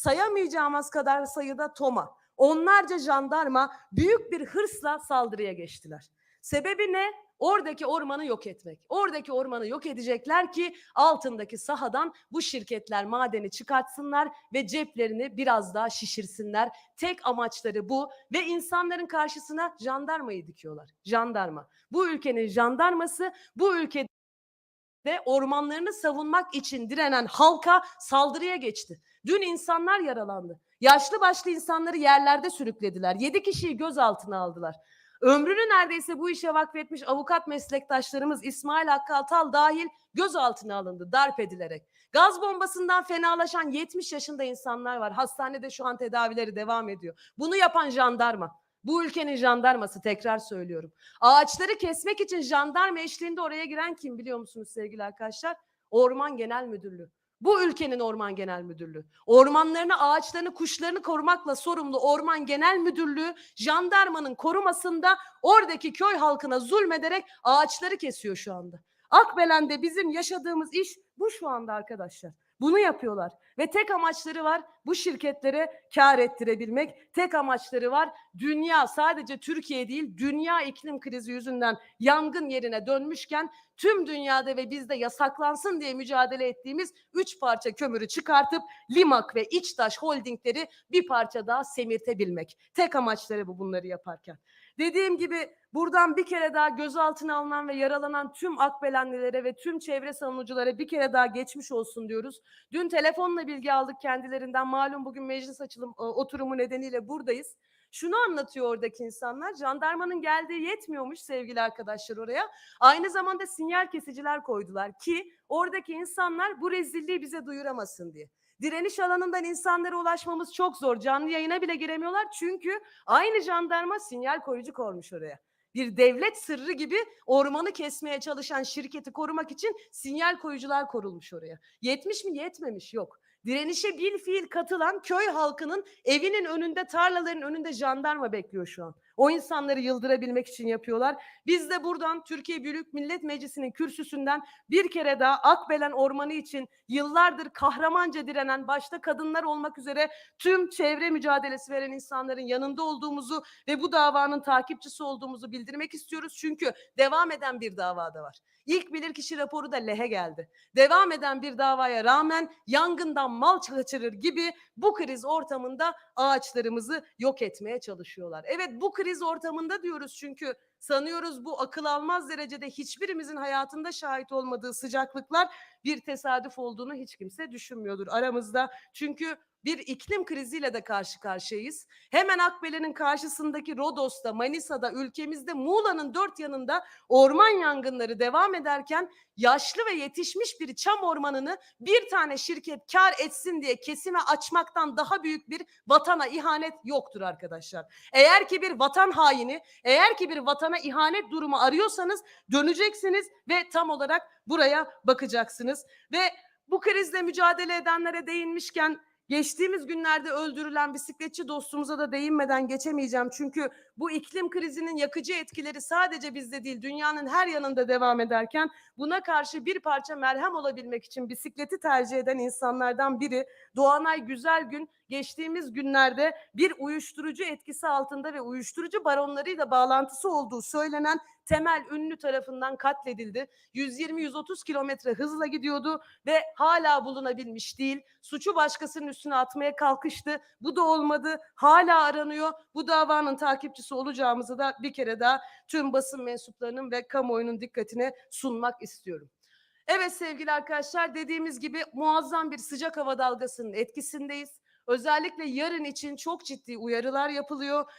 sayamayacağımız kadar sayıda toma, onlarca jandarma büyük bir hırsla saldırıya geçtiler. Sebebi ne? Oradaki ormanı yok etmek. Oradaki ormanı yok edecekler ki altındaki sahadan bu şirketler madeni çıkartsınlar ve ceplerini biraz daha şişirsinler. Tek amaçları bu ve insanların karşısına jandarmayı dikiyorlar. Jandarma. Bu ülkenin jandarması bu ülkede ormanlarını savunmak için direnen halka saldırıya geçti. Dün insanlar yaralandı. Yaşlı başlı insanları yerlerde sürüklediler. Yedi kişiyi gözaltına aldılar. Ömrünü neredeyse bu işe vakfetmiş avukat meslektaşlarımız İsmail Hakkı Altal dahil gözaltına alındı darp edilerek. Gaz bombasından fenalaşan 70 yaşında insanlar var. Hastanede şu an tedavileri devam ediyor. Bunu yapan jandarma. Bu ülkenin jandarması tekrar söylüyorum. Ağaçları kesmek için jandarma eşliğinde oraya giren kim biliyor musunuz sevgili arkadaşlar? Orman Genel Müdürlüğü. Bu ülkenin Orman Genel Müdürlüğü. Ormanlarını, ağaçlarını, kuşlarını korumakla sorumlu Orman Genel Müdürlüğü jandarmanın korumasında oradaki köy halkına zulmederek ağaçları kesiyor şu anda. Akbelen'de bizim yaşadığımız iş bu şu anda arkadaşlar. Bunu yapıyorlar ve tek amaçları var bu şirketlere kar ettirebilmek. Tek amaçları var dünya sadece Türkiye değil dünya iklim krizi yüzünden yangın yerine dönmüşken tüm dünyada ve bizde yasaklansın diye mücadele ettiğimiz üç parça kömürü çıkartıp Limak ve İçtaş holdingleri bir parça daha semirtebilmek. Tek amaçları bu bunları yaparken. Dediğim gibi buradan bir kere daha gözaltına alınan ve yaralanan tüm Akbelenlilere ve tüm çevre savunuculara bir kere daha geçmiş olsun diyoruz. Dün telefonla bilgi aldık kendilerinden. Malum bugün meclis açılım e, oturumu nedeniyle buradayız. Şunu anlatıyor oradaki insanlar. Jandarmanın geldiği yetmiyormuş sevgili arkadaşlar oraya. Aynı zamanda sinyal kesiciler koydular ki oradaki insanlar bu rezilliği bize duyuramasın diye. Direniş alanından insanlara ulaşmamız çok zor. Canlı yayına bile giremiyorlar çünkü aynı jandarma sinyal koyucu koymuş oraya. Bir devlet sırrı gibi ormanı kesmeye çalışan şirketi korumak için sinyal koyucular korulmuş oraya. Yetmiş mi? Yetmemiş. Yok. Direnişe bil fiil katılan köy halkının evinin önünde, tarlaların önünde jandarma bekliyor şu an. O insanları yıldırabilmek için yapıyorlar. Biz de buradan Türkiye Büyük Millet Meclisi'nin kürsüsünden bir kere daha Akbelen Ormanı için yıllardır kahramanca direnen başta kadınlar olmak üzere tüm çevre mücadelesi veren insanların yanında olduğumuzu ve bu davanın takipçisi olduğumuzu bildirmek istiyoruz. Çünkü devam eden bir davada var. İlk bilirkişi raporu da lehe geldi. Devam eden bir davaya rağmen yangından mal kaçırır gibi bu kriz ortamında ağaçlarımızı yok etmeye çalışıyorlar. Evet bu kriz ortamında diyoruz çünkü sanıyoruz bu akıl almaz derecede hiçbirimizin hayatında şahit olmadığı sıcaklıklar bir tesadüf olduğunu hiç kimse düşünmüyordur aramızda. Çünkü bir iklim kriziyle de karşı karşıyayız. Hemen Akbele'nin karşısındaki Rodos'ta, Manisa'da, ülkemizde Muğla'nın dört yanında orman yangınları devam ederken yaşlı ve yetişmiş bir çam ormanını bir tane şirket kar etsin diye kesime açmaktan daha büyük bir vatana ihanet yoktur arkadaşlar. Eğer ki bir vatan haini, eğer ki bir vatana ihanet durumu arıyorsanız döneceksiniz ve tam olarak buraya bakacaksınız ve bu krizle mücadele edenlere değinmişken Geçtiğimiz günlerde öldürülen bisikletçi dostumuza da değinmeden geçemeyeceğim. Çünkü bu iklim krizinin yakıcı etkileri sadece bizde değil dünyanın her yanında devam ederken buna karşı bir parça merhem olabilmek için bisikleti tercih eden insanlardan biri Doğanay Güzelgün geçtiğimiz günlerde bir uyuşturucu etkisi altında ve uyuşturucu baronlarıyla bağlantısı olduğu söylenen Temel Ünlü tarafından katledildi. 120-130 kilometre hızla gidiyordu ve hala bulunabilmiş değil. Suçu başkasının üstüne atmaya kalkıştı. Bu da olmadı. Hala aranıyor. Bu davanın takipçisi olacağımızı da bir kere daha tüm basın mensuplarının ve kamuoyunun dikkatine sunmak istiyorum. Evet sevgili arkadaşlar dediğimiz gibi muazzam bir sıcak hava dalgasının etkisindeyiz. Özellikle yarın için çok ciddi uyarılar yapılıyor.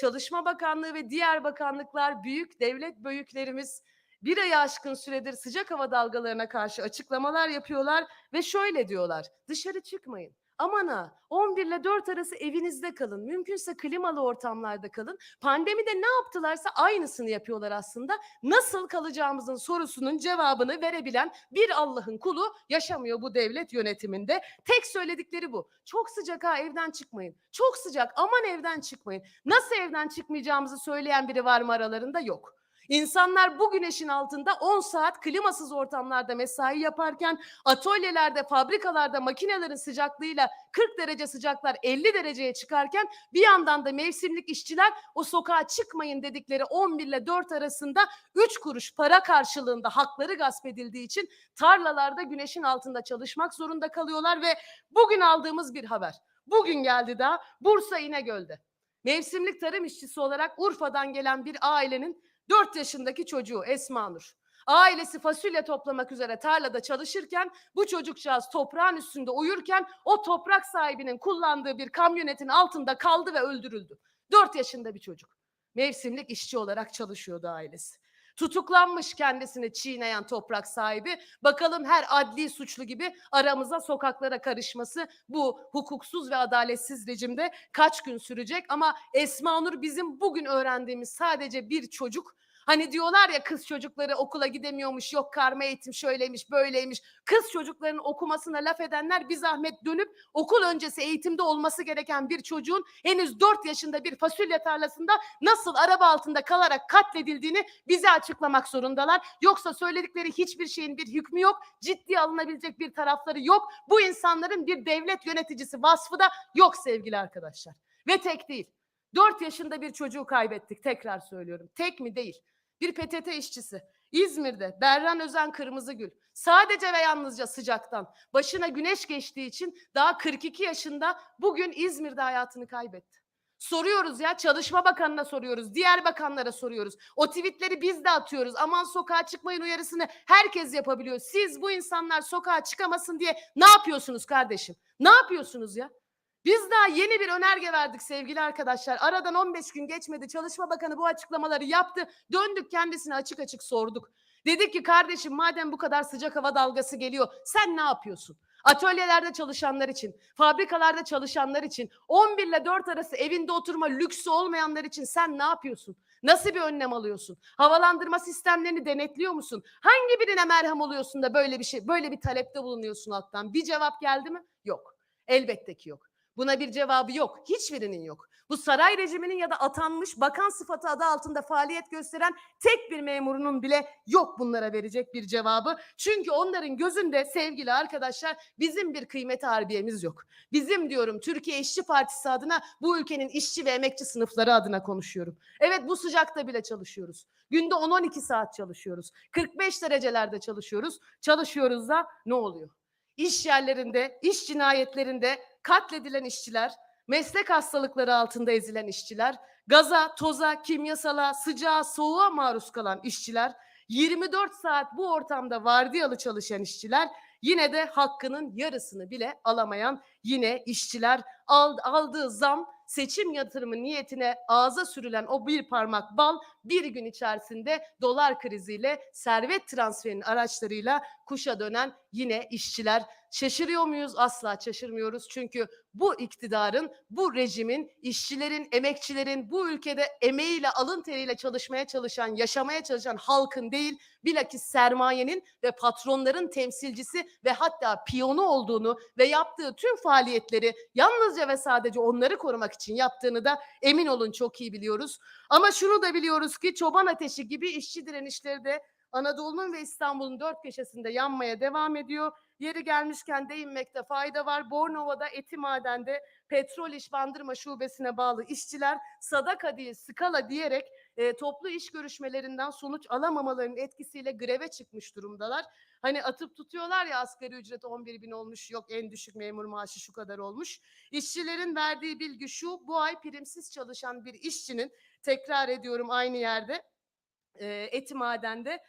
Çalışma Bakanlığı ve diğer bakanlıklar, büyük devlet büyüklerimiz bir ayı aşkın süredir sıcak hava dalgalarına karşı açıklamalar yapıyorlar ve şöyle diyorlar. Dışarı çıkmayın. Aman ha 11 ile 4 arası evinizde kalın. Mümkünse klimalı ortamlarda kalın. Pandemide ne yaptılarsa aynısını yapıyorlar aslında. Nasıl kalacağımızın sorusunun cevabını verebilen bir Allah'ın kulu yaşamıyor bu devlet yönetiminde. Tek söyledikleri bu. Çok sıcak ha evden çıkmayın. Çok sıcak aman evden çıkmayın. Nasıl evden çıkmayacağımızı söyleyen biri var mı aralarında? Yok. İnsanlar bu güneşin altında 10 saat klimasız ortamlarda mesai yaparken atölyelerde, fabrikalarda makinelerin sıcaklığıyla 40 derece sıcaklar 50 dereceye çıkarken bir yandan da mevsimlik işçiler o sokağa çıkmayın dedikleri 11 ile 4 arasında 3 kuruş para karşılığında hakları gasp edildiği için tarlalarda güneşin altında çalışmak zorunda kalıyorlar ve bugün aldığımız bir haber. Bugün geldi daha Bursa İnegöl'de. Mevsimlik tarım işçisi olarak Urfa'dan gelen bir ailenin 4 yaşındaki çocuğu Esma Nur. Ailesi fasulye toplamak üzere tarlada çalışırken bu çocukcağız toprağın üstünde uyurken o toprak sahibinin kullandığı bir kamyonetin altında kaldı ve öldürüldü. 4 yaşında bir çocuk. Mevsimlik işçi olarak çalışıyordu ailesi. Tutuklanmış kendisini çiğneyen toprak sahibi. Bakalım her adli suçlu gibi aramıza sokaklara karışması bu hukuksuz ve adaletsiz rejimde kaç gün sürecek? Ama Esma Nur bizim bugün öğrendiğimiz sadece bir çocuk. Hani diyorlar ya kız çocukları okula gidemiyormuş, yok karma eğitim şöyleymiş, böyleymiş. Kız çocukların okumasına laf edenler bir zahmet dönüp okul öncesi eğitimde olması gereken bir çocuğun henüz 4 yaşında bir fasulye tarlasında nasıl araba altında kalarak katledildiğini bize açıklamak zorundalar. Yoksa söyledikleri hiçbir şeyin bir hükmü yok, ciddiye alınabilecek bir tarafları yok. Bu insanların bir devlet yöneticisi vasfı da yok sevgili arkadaşlar. Ve tek değil. 4 yaşında bir çocuğu kaybettik tekrar söylüyorum. Tek mi değil. Bir PTT işçisi İzmir'de Berran Özen Kırmızıgül sadece ve yalnızca sıcaktan başına güneş geçtiği için daha 42 yaşında bugün İzmir'de hayatını kaybetti. Soruyoruz ya Çalışma Bakanı'na soruyoruz, diğer bakanlara soruyoruz. O tweetleri biz de atıyoruz. Aman sokağa çıkmayın uyarısını herkes yapabiliyor. Siz bu insanlar sokağa çıkamasın diye ne yapıyorsunuz kardeşim? Ne yapıyorsunuz ya? Biz daha yeni bir önerge verdik sevgili arkadaşlar. Aradan 15 gün geçmedi. Çalışma Bakanı bu açıklamaları yaptı. Döndük kendisine açık açık sorduk. Dedik ki kardeşim madem bu kadar sıcak hava dalgası geliyor sen ne yapıyorsun? Atölyelerde çalışanlar için, fabrikalarda çalışanlar için, 11 ile 4 arası evinde oturma lüksü olmayanlar için sen ne yapıyorsun? Nasıl bir önlem alıyorsun? Havalandırma sistemlerini denetliyor musun? Hangi birine merhem oluyorsun da böyle bir şey, böyle bir talepte bulunuyorsun alttan? Bir cevap geldi mi? Yok. Elbette ki yok. Buna bir cevabı yok. Hiçbirinin yok. Bu saray rejiminin ya da atanmış bakan sıfatı adı altında faaliyet gösteren tek bir memurunun bile yok bunlara verecek bir cevabı. Çünkü onların gözünde sevgili arkadaşlar bizim bir kıymet harbiyemiz yok. Bizim diyorum Türkiye İşçi Partisi adına bu ülkenin işçi ve emekçi sınıfları adına konuşuyorum. Evet bu sıcakta bile çalışıyoruz. Günde 10-12 saat çalışıyoruz. 45 derecelerde çalışıyoruz. Çalışıyoruz da ne oluyor? İş yerlerinde, iş cinayetlerinde katledilen işçiler, meslek hastalıkları altında ezilen işçiler, gaza, toza, kimyasala, sıcağa, soğuğa maruz kalan işçiler, 24 saat bu ortamda vardiyalı çalışan işçiler, yine de hakkının yarısını bile alamayan yine işçiler. Ald- aldığı zam seçim yatırımı niyetine ağza sürülen o bir parmak bal bir gün içerisinde dolar kriziyle servet transferinin araçlarıyla kuşa dönen yine işçiler Şaşırıyor muyuz? Asla şaşırmıyoruz. Çünkü bu iktidarın, bu rejimin, işçilerin, emekçilerin, bu ülkede emeğiyle, alın teriyle çalışmaya çalışan, yaşamaya çalışan halkın değil, bilakis sermayenin ve patronların temsilcisi ve hatta piyonu olduğunu ve yaptığı tüm faaliyetleri yalnızca ve sadece onları korumak için yaptığını da emin olun çok iyi biliyoruz. Ama şunu da biliyoruz ki çoban ateşi gibi işçi direnişleri de Anadolu'nun ve İstanbul'un dört köşesinde yanmaya devam ediyor. Yeri gelmişken değinmekte fayda var. Bornova'da Etimaden'de petrol iş bandırma şubesine bağlı işçiler sadaka değil skala diyerek e, toplu iş görüşmelerinden sonuç alamamalarının etkisiyle greve çıkmış durumdalar. Hani atıp tutuyorlar ya asgari ücret 11 bin olmuş yok en düşük memur maaşı şu kadar olmuş. İşçilerin verdiği bilgi şu bu ay primsiz çalışan bir işçinin tekrar ediyorum aynı yerde e, Etimaden'de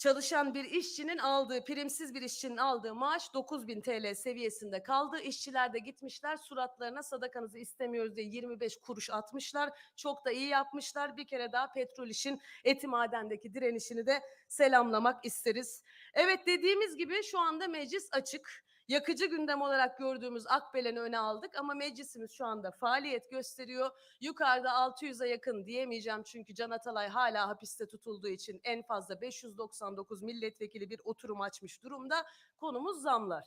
çalışan bir işçinin aldığı, primsiz bir işçinin aldığı maaş 9000 TL seviyesinde kaldı. İşçiler de gitmişler suratlarına sadakanızı istemiyoruz diye 25 kuruş atmışlar. Çok da iyi yapmışlar. Bir kere daha petrol işin eti madendeki direnişini de selamlamak isteriz. Evet dediğimiz gibi şu anda meclis açık. Yakıcı gündem olarak gördüğümüz Akbelen'i öne aldık ama meclisimiz şu anda faaliyet gösteriyor. Yukarıda 600'e yakın diyemeyeceğim çünkü Can Atalay hala hapiste tutulduğu için en fazla 599 milletvekili bir oturum açmış durumda. Konumuz zamlar.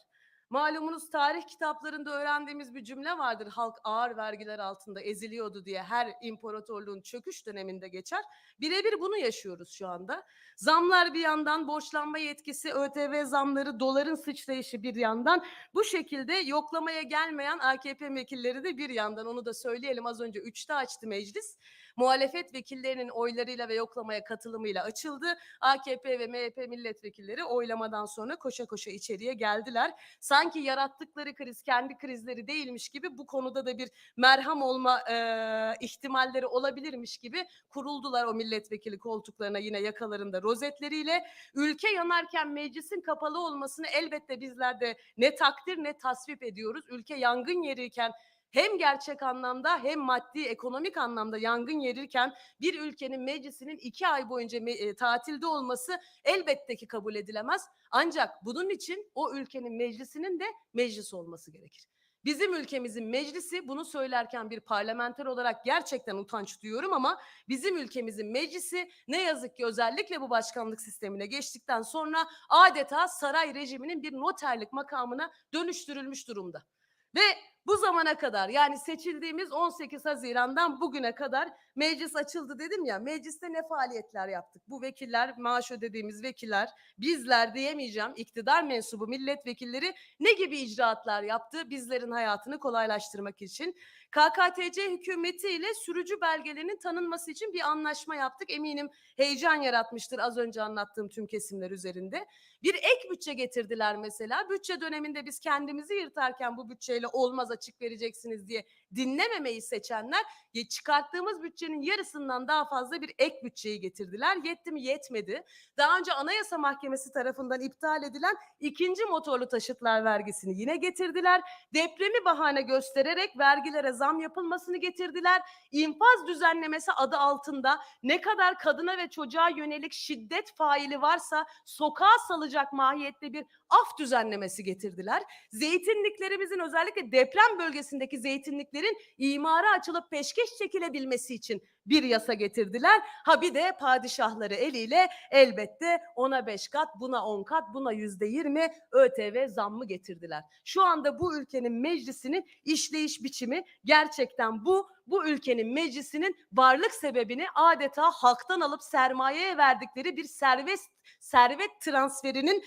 Malumunuz tarih kitaplarında öğrendiğimiz bir cümle vardır. Halk ağır vergiler altında eziliyordu diye her imparatorluğun çöküş döneminde geçer. Birebir bunu yaşıyoruz şu anda. Zamlar bir yandan, borçlanma yetkisi, ÖTV zamları, doların sıçrayışı bir yandan. Bu şekilde yoklamaya gelmeyen AKP vekilleri de bir yandan. Onu da söyleyelim az önce 3'te açtı meclis. Muhalefet vekillerinin oylarıyla ve yoklamaya katılımıyla açıldı. AKP ve MHP milletvekilleri oylamadan sonra koşa koşa içeriye geldiler. Sanki yarattıkları kriz kendi krizleri değilmiş gibi bu konuda da bir merham olma e, ihtimalleri olabilirmiş gibi kuruldular o milletvekili koltuklarına yine yakalarında rozetleriyle. Ülke yanarken meclisin kapalı olmasını elbette bizler de ne takdir ne tasvip ediyoruz. Ülke yangın yeriyken hem gerçek anlamda hem maddi ekonomik anlamda yangın yerirken bir ülkenin meclisinin iki ay boyunca me- e, tatilde olması elbette ki kabul edilemez. Ancak bunun için o ülkenin meclisinin de meclis olması gerekir. Bizim ülkemizin meclisi bunu söylerken bir parlamenter olarak gerçekten utanç duyuyorum ama bizim ülkemizin meclisi ne yazık ki özellikle bu başkanlık sistemine geçtikten sonra adeta saray rejiminin bir noterlik makamına dönüştürülmüş durumda. Ve bu zamana kadar yani seçildiğimiz 18 Haziran'dan bugüne kadar meclis açıldı dedim ya mecliste ne faaliyetler yaptık? Bu vekiller maaş ödediğimiz vekiller bizler diyemeyeceğim iktidar mensubu milletvekilleri ne gibi icraatlar yaptı bizlerin hayatını kolaylaştırmak için? KKTC hükümeti ile sürücü belgelerinin tanınması için bir anlaşma yaptık. Eminim heyecan yaratmıştır az önce anlattığım tüm kesimler üzerinde. Bir ek bütçe getirdiler mesela. Bütçe döneminde biz kendimizi yırtarken bu bütçeyle olmaz açık vereceksiniz diye dinlememeyi seçenler ya çıkarttığımız bütçenin yarısından daha fazla bir ek bütçeyi getirdiler. Yetti mi? Yetmedi. Daha önce Anayasa Mahkemesi tarafından iptal edilen ikinci motorlu taşıtlar vergisini yine getirdiler. Depremi bahane göstererek vergilere zam yapılmasını getirdiler. İnfaz düzenlemesi adı altında ne kadar kadına ve çocuğa yönelik şiddet faili varsa sokağa salacak mahiyette bir af düzenlemesi getirdiler. Zeytinliklerimizin özellikle deprem bölgesindeki zeytinliklerin imara açılıp peşkeş çekilebilmesi için bir yasa getirdiler. Ha bir de padişahları eliyle elbette ona beş kat, buna on kat, buna yüzde yirmi ÖTV zammı getirdiler. Şu anda bu ülkenin meclisinin işleyiş biçimi gerçekten bu. Bu ülkenin meclisinin varlık sebebini adeta halktan alıp sermayeye verdikleri bir servet servet transferinin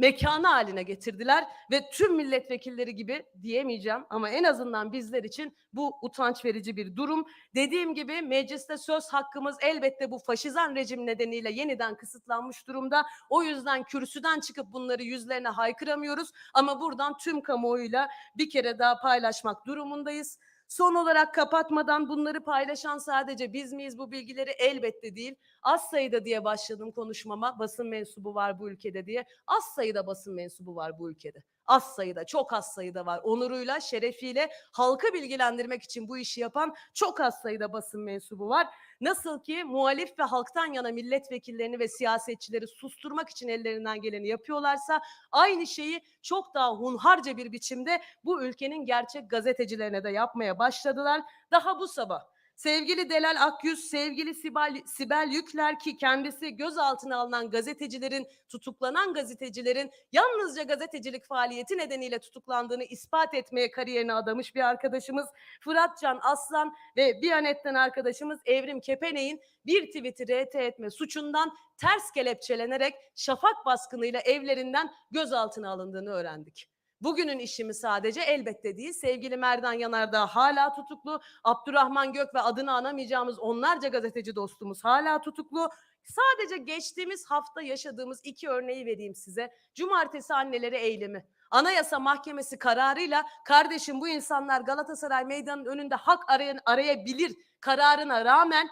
mekanı haline getirdiler ve tüm milletvekilleri gibi diyemeyeceğim ama en azından bizler için bu utanç verici bir durum. Dediğim gibi mecliste söz hakkımız elbette bu faşizan rejim nedeniyle yeniden kısıtlanmış durumda. O yüzden kürsüden çıkıp bunları yüzlerine haykıramıyoruz ama buradan tüm kamuoyuyla bir kere daha paylaşmak durumundayız. Son olarak kapatmadan bunları paylaşan sadece biz miyiz bu bilgileri elbette değil. Az sayıda diye başladım konuşmama basın mensubu var bu ülkede diye. Az sayıda basın mensubu var bu ülkede. Az sayıda, çok az sayıda var. Onuruyla, şerefiyle halkı bilgilendirmek için bu işi yapan çok az sayıda basın mensubu var. Nasıl ki muhalif ve halktan yana milletvekillerini ve siyasetçileri susturmak için ellerinden geleni yapıyorlarsa aynı şeyi çok daha hunharca bir biçimde bu ülkenin gerçek gazetecilerine de yapmaya başladılar. Daha bu sabah Sevgili Delal Akyüz, sevgili Sibel, Sibel Yükler ki kendisi gözaltına alınan gazetecilerin, tutuklanan gazetecilerin yalnızca gazetecilik faaliyeti nedeniyle tutuklandığını ispat etmeye kariyerini adamış bir arkadaşımız. Fırat Can Aslan ve Biyanet'ten arkadaşımız Evrim Kepenek'in bir tweet'i RT etme suçundan ters kelepçelenerek şafak baskınıyla evlerinden gözaltına alındığını öğrendik. Bugünün işi mi sadece elbette değil. Sevgili Merdan Yanardağ hala tutuklu. Abdurrahman Gök ve adını anamayacağımız onlarca gazeteci dostumuz hala tutuklu. Sadece geçtiğimiz hafta yaşadığımız iki örneği vereyim size. Cumartesi anneleri eylemi. Anayasa Mahkemesi kararıyla kardeşim bu insanlar Galatasaray Meydanı'nın önünde hak arayan, arayabilir kararına rağmen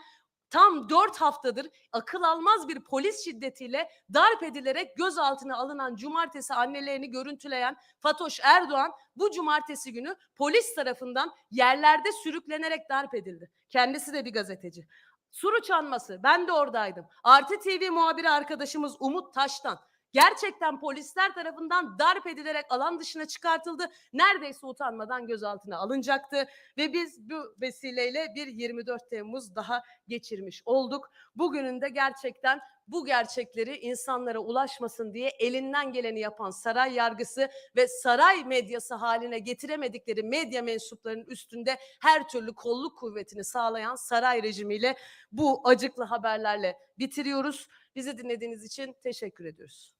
tam dört haftadır akıl almaz bir polis şiddetiyle darp edilerek gözaltına alınan cumartesi annelerini görüntüleyen Fatoş Erdoğan bu cumartesi günü polis tarafından yerlerde sürüklenerek darp edildi. Kendisi de bir gazeteci. Suruç anması ben de oradaydım. Artı TV muhabiri arkadaşımız Umut Taş'tan gerçekten polisler tarafından darp edilerek alan dışına çıkartıldı. Neredeyse utanmadan gözaltına alınacaktı ve biz bu vesileyle bir 24 Temmuz daha geçirmiş olduk. Bugünün de gerçekten bu gerçekleri insanlara ulaşmasın diye elinden geleni yapan saray yargısı ve saray medyası haline getiremedikleri medya mensuplarının üstünde her türlü kolluk kuvvetini sağlayan saray rejimiyle bu acıklı haberlerle bitiriyoruz. Bizi dinlediğiniz için teşekkür ediyoruz.